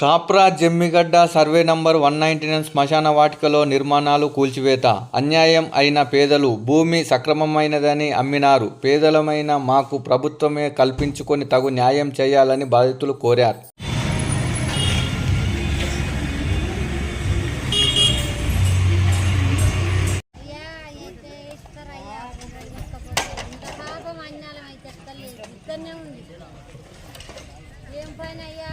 Kapra Jammigadda survey number one ninety nine శ్మశాన వాటికలో నిర్మాణాలు కూల్చివేత. అన్యాయం అయిన పేదలు భూమి సక్రమమైనదని అమ్మినారు. పేదలమైన మాకు ప్రభుత్వమే కల్పించుకొని తగు న్యాయం చేయాలని బాధితులు కోరారు. ఏం పని అయ్యా.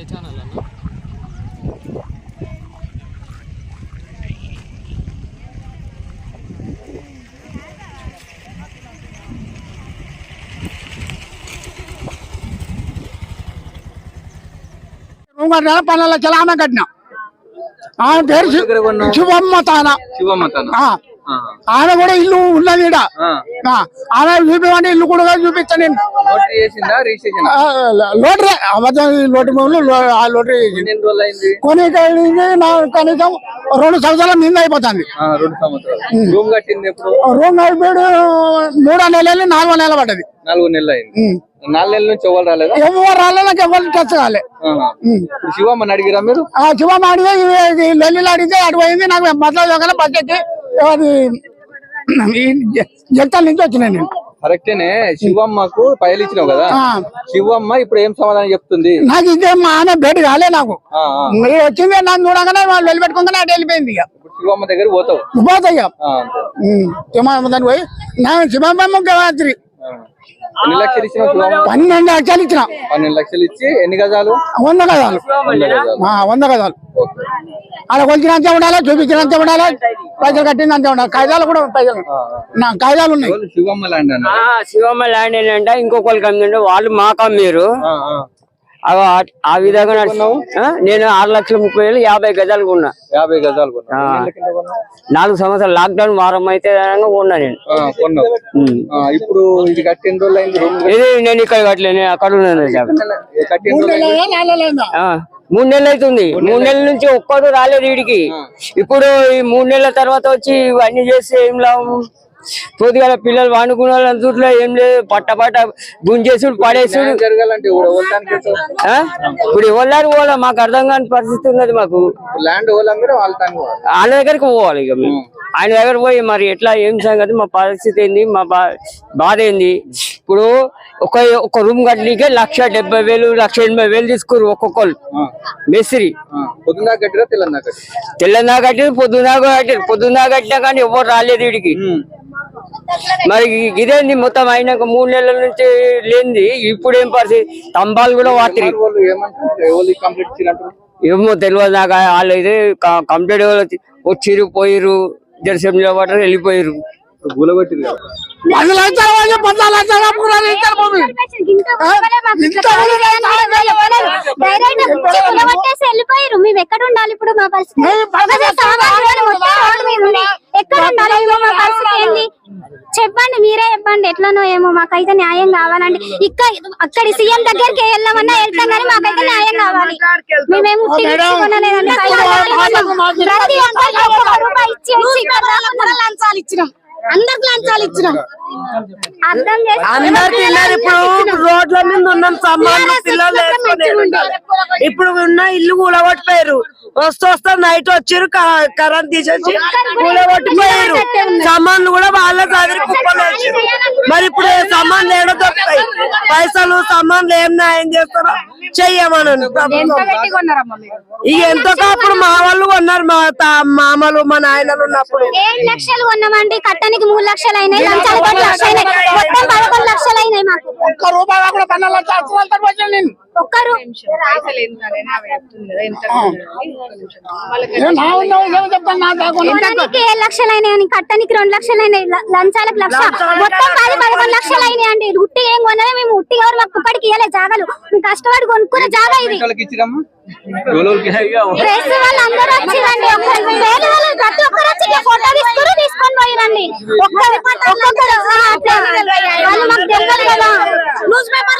ఏ ఛానల్ అన్న? రూమ్ కట్టినా పన్నెండు లక్షల ఆమె కట్టిన. ఆమె పేరు? శివమ్మ తాన. శివమ్మ తన. ఆ. ఆమె కూడా ఇల్లు ఉన్నది ఆ, ఆమె చూపిమంటే ఇల్లు కూడా చూపిస్తాను నేను లోటరీ అబద్ధం లోటరీ మూలు లో- ఆ లోటరీ కొని కనీసం రెండు సంవత్సరాల మీద అయిపోతుంది. రూమ్ కట్టింది ఎప్పుడు? రూమ్ అయిపోయాడు మూడో నెలలు నాలుగో నెల పడ్డది. నాలుగు నెలలు అయింది. ఉమ్. నాలుగు నెలల నుంచి ఎవరు రాలేదా? ఎవరు రాలే నాకు ఎవరు టచ్ కాలే. శివమ్మని అడిగిరా మీరు? ఆ శివమ్మ అడిగితే ఇది లొల్లిలో అడిగితే అటు పోయింది నాకు బస్ ఎక్కి అది జగతాల నుంచి నేను. కరెక్టేనే శివమ్మకు పైలు ఇచ్చినావు కదా. శివమ్మ ఇప్పుడు ఏం సమాధానం చెప్తుంది? నాకు ఇదే మా ఆమె బయట రాలే నాకు. ఆ, ఆ. మీరు వచ్చింది నన్ను చూడగానే వాళ్ళు వెళ్ళి పెట్టుకోగానే అటు వెళ్ళిపోయింది ఇక. శివమ్మ దగ్గర పోతావు. పోతాయి ఇక. శివమ్మ పోయి నేను శివమ్మ ముఖ్యమంత్రి ఆ. ఎన్ని లక్షలు శివమ్మ? పన్నెండు లక్షలు ఇచ్చిన. పన్నెండు లక్షలు ఇచ్చి ఎన్ని గజాలు? వంద గదాలు వంద గజాలు. ఆ, వంద గదాలు ఓకే అలా కొలిచినంతే ఉండాలి. చూపించినంతే ఉండాలి పైసలు కట్టినంతే ఉండాలి. కాగితాలు కూడా పైసలు ఆ, నా కాగితాలు ఉన్నాయి? శివమ్మ ల్యాండ్ అన్న? ఆ, శివమ్మ ల్యాండ్ ఏంటంటే ఇంకొకరికి అమ్మిండే. వాళ్ళు మాకు అమ్మారు. ఆ, ఆ. అవి ఆ- ఆ విధంగా నేను ఆరు లక్షల ముప్పై వేలు యాభై గజాలు కొన్నా. యాభై గజాలు? నాలుగు సంవత్సరాలు లాక్డౌన్ వారం అయితే కొన్నా నేను. ఇప్పుడు ఇది కట్టి ఎన్ని రోజులు అయింది రూమ్ ఇది నేను ఇక్కడ కట్టలే నేను అక్కడ ఉన్నాను మూడు నెలలు అవుతుంది మూడు నెలల. నుంచి ఒక్కడు రాలేదు వీడికి ఇప్పుడు ఈ మూడు నెలల తర్వాత వచ్చి ఇవన్నీ చేస్తే ఏం లాభం? పొద్దుగాల పిల్లలు వండుకున్న వాళ్ళ చూట్ల ఏం లేదు. పట్ట పట్ట గుంజేసుడు పడేసుడు. ఇప్పుడు ఎవరు పోలే మాకు అర్థం కాని పరిస్థితి ఉన్నది మాకు. ల్యాండ్ వాళ్ళ పోవాలి. దగ్గరికి పోవాలి ఇక. ఆయన దగ్గర పోయి మరి ఎట్లా ఏం సంగతి? మా పరిస్థితి ఏంది? మా బా బాధ ఏంది? ఇప్పుడు ఒక ఒక రూమ్ కట్టడానికి లక్ష డెబ్బై వేలు లక్ష ఎనభై వేలు తీసుకురు ఒక్కొక్కరు మేస్త్రి. కట్టిరా తెల్లన్నా కట్టి పొద్దునా కట్టి పొద్దునా కట్టినా కానీ ఎవరు రాలేదు వీడికి. మరి ఇదేంది మొత్తం అయినాక మూడు నెలల నుంచి లేనిది. ఇప్పుడు ఏం పరిస్థితి? స్తంభాలు కూడా ఇచ్చినట్టు ఏమో తెలియదు నాకు. వాళ్ళు అయితే కంప్లీట్ వచ్చిర్రు పోయిర్రు జెర్సీ నిలబడ్డారు వెళ్ళిపోయారు గులగొట్టిరు కదా. పది లక్షలు పోయి పద్నాలుగు లక్షలు అమ్ముకున్నారు ఇద్దరు భూమి డైరెక్ట్ వెళ్ళిపోయారు. మేము ఎక్కడ ఉండాలి ఇప్పుడు మా పరిస్థితి. ఎక్కడ ఉండాలి మా పరిస్థితి ఏంది? చెప్పండి మీరే చెప్పండి. ఎట్లనో ఏమో మాకైతే న్యాయం కావాలండి. ఇక్కడ అక్కడి సీఎం దగ్గరికి వెళ్ళామన్నా వెళ్తాం కానీ మాకైతే న్యాయం కావాలి. మేమేం ఉట్టి ఇచ్చుకోనలేదండి. ప్రతి ఒక్కరికి ఒక్కొక్క రూపాయి ఇచ్చి వచ్చి ఇక్కడ దాకా లంచాలు ఇచ్చినాం. అందరికి లంచాలు ఇచ్చినాం. అందరు తిన్నారు ఇప్పుడు రోడ్ల మీద ఉన్నాం సామాన్లు పిల్లలు వేసుకొని ఇప్పుడు ఉన్న ఇల్లు కూలగొట్టిపోయారు వస్తూ వస్తా నైట్ వచ్చారు కరెంట్ తీసేసి కూలగొట్టిపోయారు సామాన్లు కూడా వాళ్ళ చదివి కుప్పలు వేసారు మరి ఇప్పుడు సామాన్లు ఏడో దొరుకుతాయి? పైసలు సామాన్లు ఏం న్యాయం చేస్తారో చెయ్యమనండి ఇక ఎంతో అప్పుడు మా వాళ్ళు కొన్నారు మా తా- మామలు మా నాయనలు ఉన్నప్పుడు. ఏడు లక్షలు కొన్నామండి కట్టడానికి మూడు లక్షలు అయినాయి లక్షలు అయినాయి. మొత్తం పదకొండు లక్షలు అయినాయి మాకు. ఒక్క రూపాయి కూడా పన్నెండు లక్షలు ఒక్కరు పైసలు ఎంత అనేది ఆవిడ చెప్తుంది కదా ఎంత వాళ్ళకి ఏ నా ఉన్నావు ఏమో చెప్తాను నా దాకుండా కొనడానికి ఏడు లక్షలు అయినాయి కట్టనికి రెండు లక్షలు అయినాయి ల- లంచాలకు లక్ష. మొత్తం పది పదకొండు లక్షలు అయినాయి అండి ఇది ఉట్టి ఏం కొనలే మేము ఉట్టి ఎవరు మాకు ఇప్పటికి ఇవ్వలే జాగాలు. మేము కష్టపడి కొనుక్కున్న జాగా ఇది? ప్రెస్ వచ్చిరండి ప్రతి ఒక్కరు వచ్చి ఫోటో తీసుకుని తీసుకొని పోయిరండి. ఒక్కొక్కరు. వాళ్ళు మాకు తెలియదు కదా. న్యూస్ పేపర్లలో అందరికి ఇచ్చినాం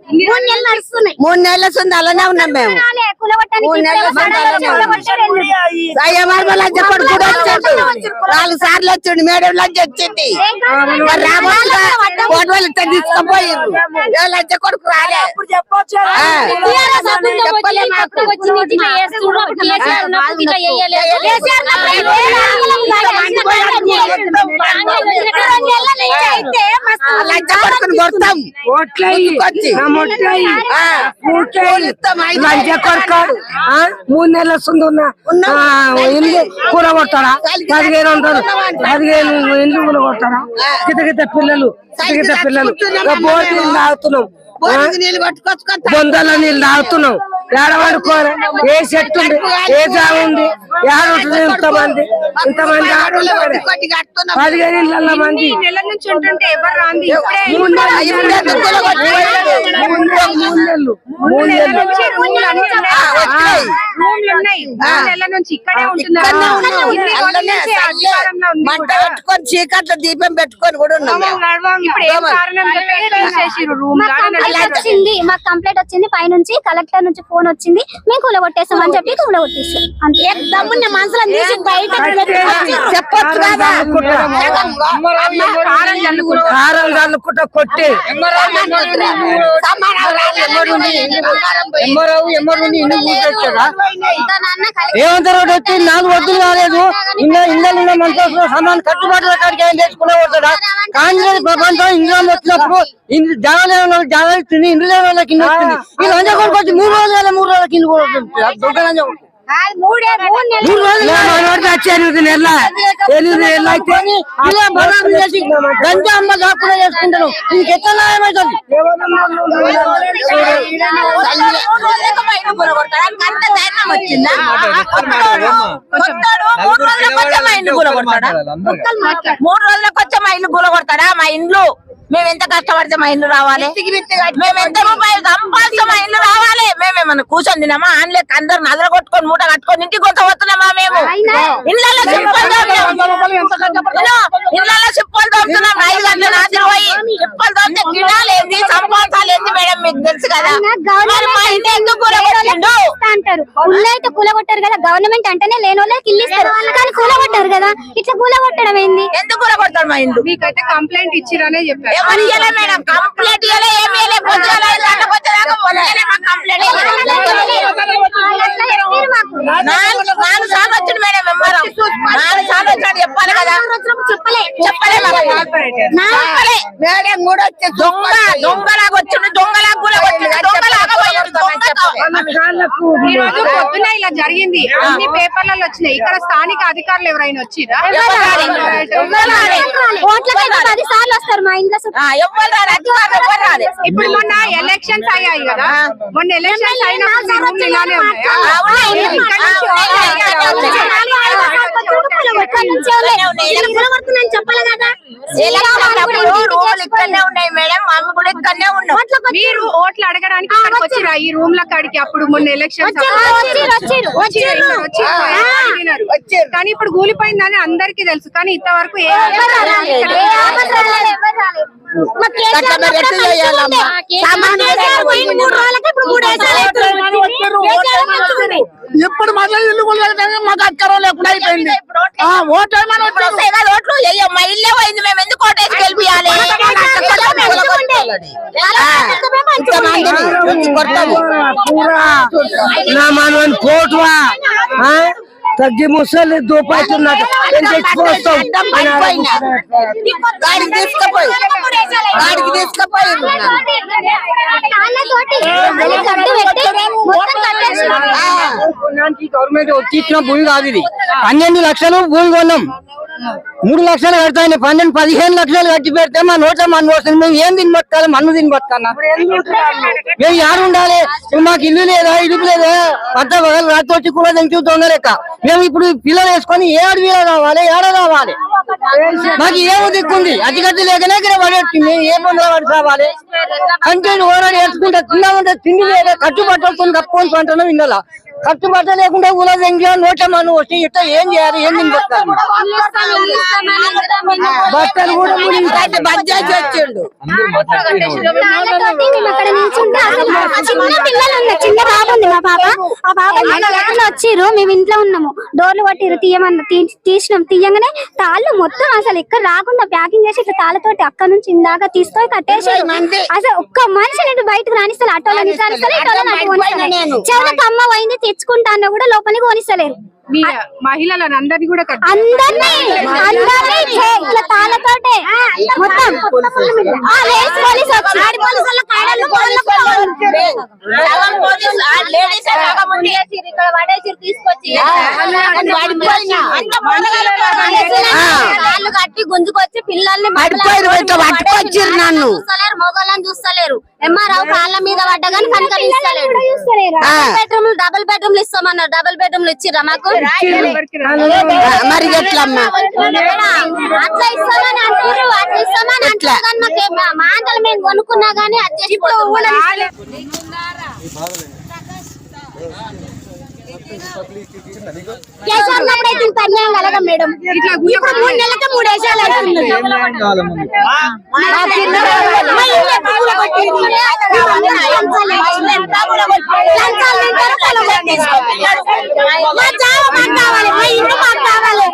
మూడు నెలలు నడుస్తున్నాయి. మూడు నెలల సుంది అలానే ఉన్నాం మేము. మూడు నెలల అలానే కొడుకు కూడా వచ్చాడు. నాలుగు సార్లు వచ్చాడు మేడం లంచ వచ్చింది. ఏ లంచ కొడుకు రాలే. ఆ. టీఆర్ఎస్ అప్పుడు చెప్పలే మాకు. ఇట్లా చేస్తుండ్రు, అప్పుడు కేసీఆర్ ఉన్నప్పుడు ఇట్లా చేయలేదు. కేసీఆర్ ఉన్నప్పుడు ఇట్లా రెండు నెలల నుంచి అయితే మస్తు ఆ లంచ కొడుకుని కొడతాం. ముందుకొచ్చి. లంచ? మూడు నెలల వస్తుంది ఉన్న ఇల్లు కూర కొట్టాడా? పదిహేను వందలు. పదిహేను ఇల్లు కూర కొట్టాడా? గిత గిత పిల్లలు గిత పిల్లలు. ఇక బోర్ నీళ్ళు తాగుతున్నాం. బొందల నీళ్ళు తాగుతున్నాం. ఏడవాడుకోరు ఏ చెట్టు ఉంది? ఏ జాగ ఉంది? ఏడుంటుంది ఇంతమంది? ఇంతమంది కట్టుతున్నాం. పదిహేను ఇళ్ళ మంది. నెలలు నెలలు మూడు నెలల. నుంచి ఇక్కడే ఉంటున్నారు. మంట. పెట్టుకొని చీకట్లో దీపం పెట్టుకొని కూడా వచ్చింది మాకు కంప్లైంట్ వచ్చింది. పైనుంచి కలెక్టర్ నుంచి ఫోన్ వచ్చింది. మేము కూలగొట్టేస్తాం అని చెప్పి కూలగొట్టేస్తాం అంతే. దమ్మున్న మనసులో తీసి బయట చెప్పొచ్చు కదా. కారం చల్లుకుంటారు కారం చల్లుకుంటా కొట్టి. రేవంత్ రెడ్డి వచ్చి నాలుగు వద్దులు కాలేదు. ఇన్న ఇళ్ళ మంత్రులు సమాన్ కట్టుబాట్ల కాడికి ఏం తెచ్చుకునే పోతాడా కాంగ్రెస్ ప్రపంచం ఇంగ్లాండ్ వచ్చినప్పుడు జాగా లేని వాళ్ళకి జాగా ఇస్తుంది ఇండ్లు లేని వాళ్ళకి ఇల్లు వస్తుంది ఈ లంచ కొడుకు వచ్చి మూడు రోజులు వేల మూడు రోజులకి ఇల్లు కూడా దొంగ. మూడే రోజులు మనవాడికి వచ్చి ఎనిమిది నెలల ఎనిమిది నెలలు అయితే ఇలా బలాలు చేసి గంజా అమ్మ కాకుండా చేసుకుంటాను ఇంకెట్లా మూడు రోజులకు వచ్చే మా ఇల్లు కూలగొడతాడా? మా ఇండ్లు మేము ఎంత కష్టపడితే మా ఇల్లు రావాలి? మేము ఎంత రూపాయలు సంపాదిస్తే మా ఇల్లు రావాలి? మేమేమన్నా కూర్చొని తినామా ఆన్లే అందరు నదర కొట్టుకొని మూట కట్టుకొని ఇంటికి కొంత పోతున్నామా మేము. ఇదిగో, ఇళ్ళల్లో సిప్పలు తోముతున్నాం. ఐదు గంటల రాత్రి పోయి సిప్పలు తోమితే గిడాలు ఏంది సంపాదించాలి ఏంది మేడం మీకు తెలుసు కదా. అంటారు. అయితే కూలగొట్టారు కదా. గవర్నమెంట్ అంటేనే లేని వాళ్ళకి ఇల్లు ఇస్తారు. కానీ కూలగొట్టారు కదా. ఇట్లా కూలగొట్టడం ఏంది? ఎందుకు కూలగొడతాడు మా ఇండ్లు? మీకైతే కంప్లైంట్ ఇచ్చిరనే చెప్పారు. మేడం. కంప్లైంట్. నాలుగు నాలుగు సార్లు వచ్చింది మేడం మెంబరం. నాలుగు సార్లు వచ్చాడు చెప్పాలి కదా. చెప్పలే. చెప్పలే మాకు. చెప్పలే మేడం కూడా వచ్చి దొంగ దొంగలాగా వచ్చిండు. దొంగలాగా కూడా వచ్చిండు దొంగలాగా పోయాడు దొంగతో ఈ రోజు పొద్దున ఇలా జరిగింది అన్ని పేపర్లలో వచ్చినాయి ఇక్కడ స్థానిక అధికారులు ఎవరైనా వచ్చిరా ఇప్పుడు మొన్న ఎలక్షన్స్ అయ్యాయి కదా మొన్న ఎలక్షన్స్ అయినప్పుడు ఇలానే ఉన్నాయి. చెప్పాలి కదా ఎలక్షన్ మీరు ఓట్లు అడగడానికి వచ్చిరా? ఈ రూమ్ ల కాడికి అప్పుడు మొన్న వచ్చిర్రు. కానీ ఇప్పుడు కూలిపోయిందని అందరికీ తెలుసు. కానీ ఇంతవరకు ఏ రోజులకి ఇప్పుడు మూడు వేసాలు అవుతుంది. కేసీఆర్ మంచిగా ఉంది. ఇప్పుడు మళ్ళీ ఇల్లు కొనలేకపోతే మాకు అధికారం లేకుండా అయిపోయింది ఆ, ఓటు వేయమని ఇప్పుడు వచ్చారు. వస్తాయి కదా ఓట్లు అయ్యో మా ఇల్లే పోయింది మేము ఎందుకు ఓటేసి గెలిపియాలి నా మనవని కోటువా ఆ? తగ్గి ముసలి దూపాయితున్నట్టు ఏం తెచ్చిపోతాం గాడికి తీసుకుపోయి గాడికి తీసుకుపోయి కాళ్ళతోటి మళ్ళీ కట్టు పెట్టి మొత్తం కట్టేసి కొనడానికి గవర్నమెంట్ వచ్చి ఇచ్చిన భూమి కాదు ఇది. పన్నెండు లక్షలు భూమి కొన్నాం. మూడు లక్షలు కడతాయి పన్నెండు పదిహేను లక్షలు కట్టి పెడితే మా నోట్ల మన్ను వస్తుంది మేము ఏం తిని బతకాలి? మన్ను తిని బతకన్నా. మేము యారు ఉండాలి? మాకు ఇల్లు లేదా? ఇడుపు లేదా? పద్ద పగలు రాత్రి వచ్చి కూడా తెంచు దొంగ లెక్క. మేము ఇప్పుడు పిల్లలు వేసుకొని ఏ అడవిలో రావాలి ఏడ రావాలి? మాకు ఏమో దిక్కుంది. అతిగతి లేకనే ఇక్కడ పడేట్టు మేము ఏ పొందల పడి రావాలి? అంటే వేసుకుంటే తిన్నామంటే తిండి లేదా పంటను విన్నాల కట్టుబట్ట లేకుండా ఊళ్ళో నోట్ల మన్ను వస్తే ఇట్లా ఏం చేయాలి ఏం తిని బతకాలి? బట్టలు కూడా వచ్చిండు చిన్న పిల్లలు ఉన్నారు. చిన్న బాబు ఉంది మా పాప. ఆ పాప ఇంట్లో వచ్చిర్రు. మేము ఇంట్లో ఉన్నాము. డోర్లు కొట్టిర్రు తీయమన్న తీసినాం. తీయంగానే తాళ్ళు మొత్తం అసలు ఎక్కడ రాకుండా ప్యాకింగ్ చేసి ఇట్లా తాళ్ళతోటి అక్కడ నుంచి ఇందాక తీసుకొని కట్టేసి అసలు ఒక్క మనిషిని ఇటు బయటకు రానిస్తారు ఆటోలో నిసారిస్తారు ఇటోలో నాకు చెవులకు అమ్మ పోయింది తెచ్చుకుంటా అన్న కూడా లోపలికి కొనిస్తలేరు. మీ మహిళలను అందరినీ కూడా అందరినీ ఇట్లా తాళ్ళతోటే మొత్తం పోలీస్ పిల్లల్ని పట్టుకొచ్చిర్రు నన్ను. చూస్తలేరు మొగోళ్ళని చూస్తలేరు. ఎంఆర్ఆవు కాళ్ళ మీద పడ్డ కానీ కనకరిస్తలేరు బెడ్రూమ్ డబుల్ బెడ్రూమ్లు ఇస్తామన్నారు. డబుల్ బెడ్రూమ్లు ఇచ్చిర్రా మాకు? మరి ఎట్లమ్మా అట్లా ఇస్తామని అంటారు అట్లా ఇస్తామని అంటారు కానీ మాకు ఏం- మా ఆంటలు మేము కొనుక్కున్నా గానీ అది కేసీఆర్ ఇంత అన్యాయం కలగా మేడం ఇప్పుడు మూడు నెలలకి మూడు వేసాలు మా మాకు కావాలి మా ఇల్లు మాకు కావాలి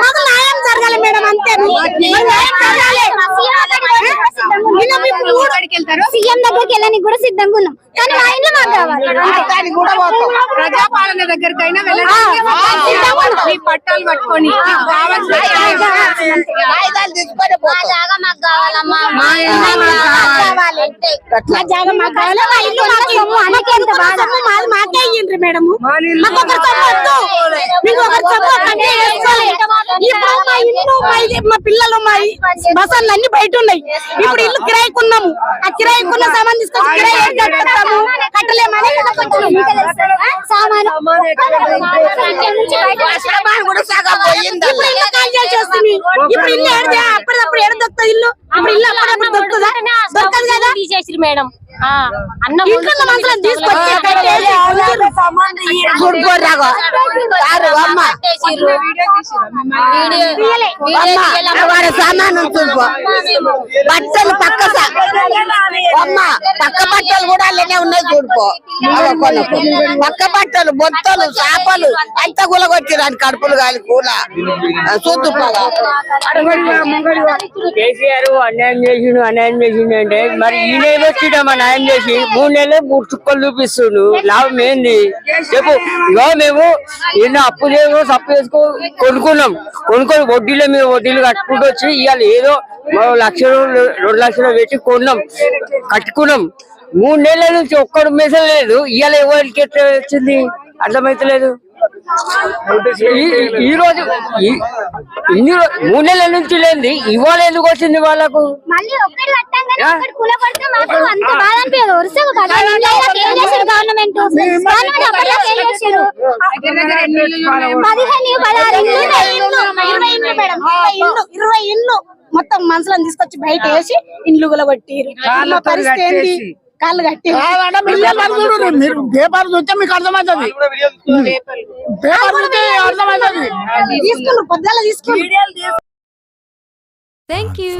మాకు న్యాయం జరగాలి మేడం అంతే సీఎం దగ్గరికి వెళ్ళడానికి కూడా సిద్ధంగా ఉన్నాం. కానీ మా ఇల్లు మాకు కావాలి. అంతే. ప్రజాపాలన దగ్గరకైనా ఆ, వెళ్ళండి మీ పట్టాలు పట్టుకొని మా జాగా మాకు కావాలమ్మా. మా ఇల్లు. మా జాగా మాకు కావాలి. మా ఇల్లు మాకు సొమ్ము అనకే ఎంత బాధ? మాది మాకే ఇయ్యండ్రి మేడం. మాకు ఒకరి సొమ్ము వద్దు. మీకు ఒకరి సొమ్ము కంటే వేసుకోవాలి ఇప్పుడు మా ఇల్లు మా ఇది మా పిల్లలు మా బసన్లు అన్ని బయట ఉన్నాయి. ఇప్పుడు ఇల్లు కిరాయికున్నాము ఆ కిరాయికున్న సామాన్ తీసుకొచ్చి కిరాయి కట్టలేమని సామాను. కూడా సగం పోయింది ఇప్పుడు ఇల్లు కాల్ చేసి వస్తుంది? ఇప్పుడు ఇల్లు ఏడితే అప్పుడప్పుడు ఏడ దొరుకుతుంది ఇల్లు? ఇప్పుడు ఇల్లు అప్పుడప్పుడు దొరుకుతుందా? దొరకదు కదా? తీసేసి మేడం. అన్నం ఇంట్లో తీసుకొచ్చి సామాను బట్టలు పక్క అమ్మ పక్క బట్టలు కూడా అలానే ఉన్నాయి చూడుకో. పక్క బట్టలు బొత్తలు చేపలు అంతా గులగొచ్చిరాని కడుపులు కాలి కూల. చూద్దు కేసీఆర్ అన్యాయం చేసిండు అన్యాయం చేసిండు అంటే మరి ఈయన వచ్చిడమ్మా న్యాయం చేసి? మూడు నెలలు మూడు చుక్కలు చూపిస్తుండు. లాభం ఏంది? చెప్పు. ఇగో మేము ఎన్నో అప్పు చేయము తప్పు చేసుకో కొనుక్కున్నాం. కొనుక్కొని వడ్డీల మీద వడ్డీలు కట్టుకుంటూ వచ్చి ఇవాళ ఏదో మరో లక్షలు రెండు లక్షలు పెట్టి కొన్నాం. కట్టుకున్నాం. మూడు నెలల నుంచి ఒక్కడు మెసేజ్ లేదు. ఇవాళ ఎవరికి ఎట్లా వచ్చింది? అర్థమైతలేదు. ఈ- రోజు ఈ- ఇన్ని మూడు నెలల నుంచి లేనిది ఇవాళ ఎందుకు వచ్చింది వాళ్ళకు? ఇరవై ఇల్లు మొత్తం మనుషులను తీసుకొచ్చి బయట వేసి ఇండ్లు గులగొట్టిరు మా పరిస్థితి కాళ్ళు కట్టి. మీరు పేపర్ చూస్తే మీకు అర్థమవుతుంది. పేపర్ చూస్తే అర్థమవుతుంది. తీసుకున్నారు పొద్దుల తీసుకున్నారు Thank you.